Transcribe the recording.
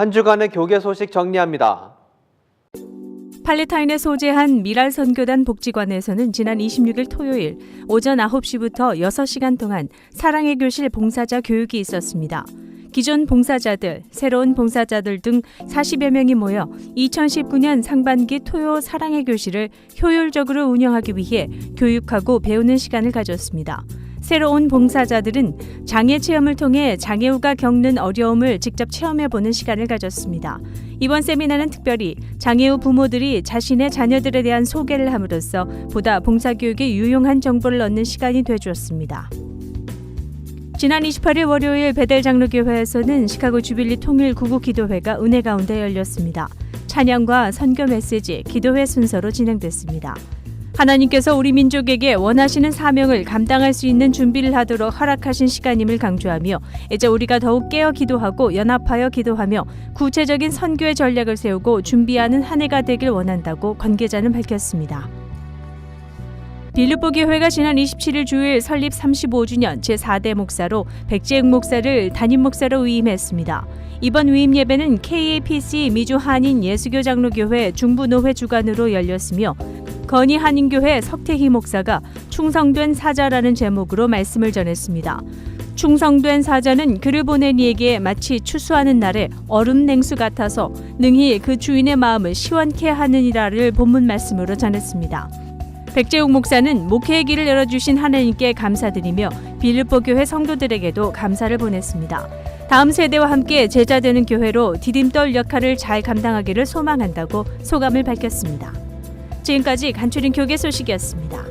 한 주간의 교계 소식 정리합니다. 팔레타인에 소재한 미랄 선교단 복지관에서는 지난 26일 토요일 오전 9시부터 6시간 동안 사랑의 교실 봉사자 교육이 있었습니다. 기존 봉사자들, 새로운 봉사자들 등 40여 명이 모여 2019년 상반기 토요 사랑의 교실을 효율적으로 운영하기 위해 교육하고 배우는 시간을 가졌습니다. 새로 운 봉사자들은 장애 체험을 통해 장애우가 겪는 어려움을 직접 체험해 보는 시간을 가졌습니다. 이번 세미나는 특별히 장애우 부모들이 자신의 자녀들에 대한 소개를 함으로써 보다 봉사 교육에 유용한 정보를 얻는 시간이 되주었습니다. 지난 28일 월요일 베델 장로교회에서는 시카고 주빌리 통일 구국 기도회가 은혜 가운데 열렸습니다. 찬양과 선교 메시지, 기도회 순서로 진행됐습니다. 하나님께서 우리 민족에게 원하시는 사명을 감당할 수 있는 준비를 하도록 허락하신 시간임을 강조하며 이제 우리가 더욱 깨어 기도하고 연합하여 기도하며 구체적인 선교의 전략을 세우고 준비하는 한 해가 되길 원한다고 관계자는 밝혔습니다. 빌립보 교회가 지난 27일 주일 설립 35주년 제4대 목사로 백재웅 목사를 담임 목사로 위임했습니다. 이번 위임 예배는 KAPC 미주 한인 예수교 장로교회 중부노회 주관으로 열렸으며 건희 한인교회 석태희 목사가 충성된 사자라는 제목으로 말씀을 전했습니다. 충성된 사자는 그를 보낸 이에게 마치 추수하는 날에 얼음 냉수 같아서 능히 그 주인의 마음을 시원케 하느니라를 본문 말씀으로 전했습니다. 백재욱 목사는 목회의 길을 열어주신 하나님께 감사드리며 빌립보 교회 성도들에게도 감사를 보냈습니다. 다음 세대와 함께 제자되는 교회로 디딤돌 역할을 잘 감당하기를 소망한다고 소감을 밝혔습니다. 지금까지 간추린 교계 소식이었습니다.